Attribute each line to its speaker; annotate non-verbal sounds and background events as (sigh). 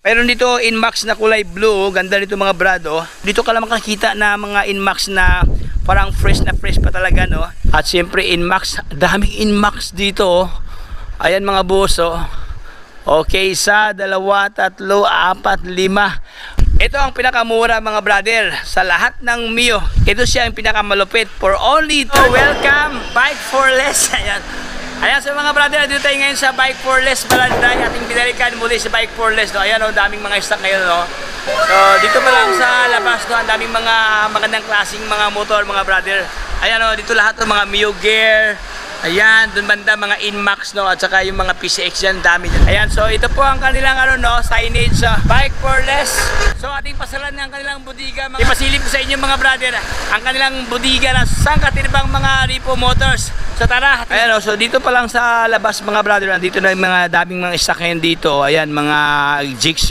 Speaker 1: Meron dito Inmax na kulay blue, ganda nito mga brad oh. Dito ka lang makakita na mga Inmax na parang fresh na fresh pa talaga no. At siyempre Inmax, daming Inmax dito oh. Ayan mga boss oh. Okay, isa, dalawa, tatlo, apat, lima. Ito ang pinakamura mga brother sa lahat ng Mio. Ito siya ang pinakamalupit for only to welcome Bike for Less. (laughs) Ayan. Ayan sa mga brother, dito tayo ngayon sa Bike for Less Balanday. Ating binalikan muli sa Bike for Less. No? Ayan o, daming mga stock ngayon. No? So, dito pa lang sa labas, no? ang daming mga magandang klaseng mga motor, mga brother. Ayan o, dito lahat ng mga Mio Gear. Ayan, dun banda mga Inmax no at saka yung mga PCX dyan, dami dyan. Ayan, so ito po ang kanilang ano no, signage sa Bike for Less. So ating pasalan ng kanilang budiga. Mga... Ipasilip sa inyo mga brother, ang kanilang budiga na sangkatibang mga Ripo Motors. So tara, ayan o, so dito pa lang sa labas mga brother, dito na yung mga daming mga stock ngayon dito. Ayan, mga jigs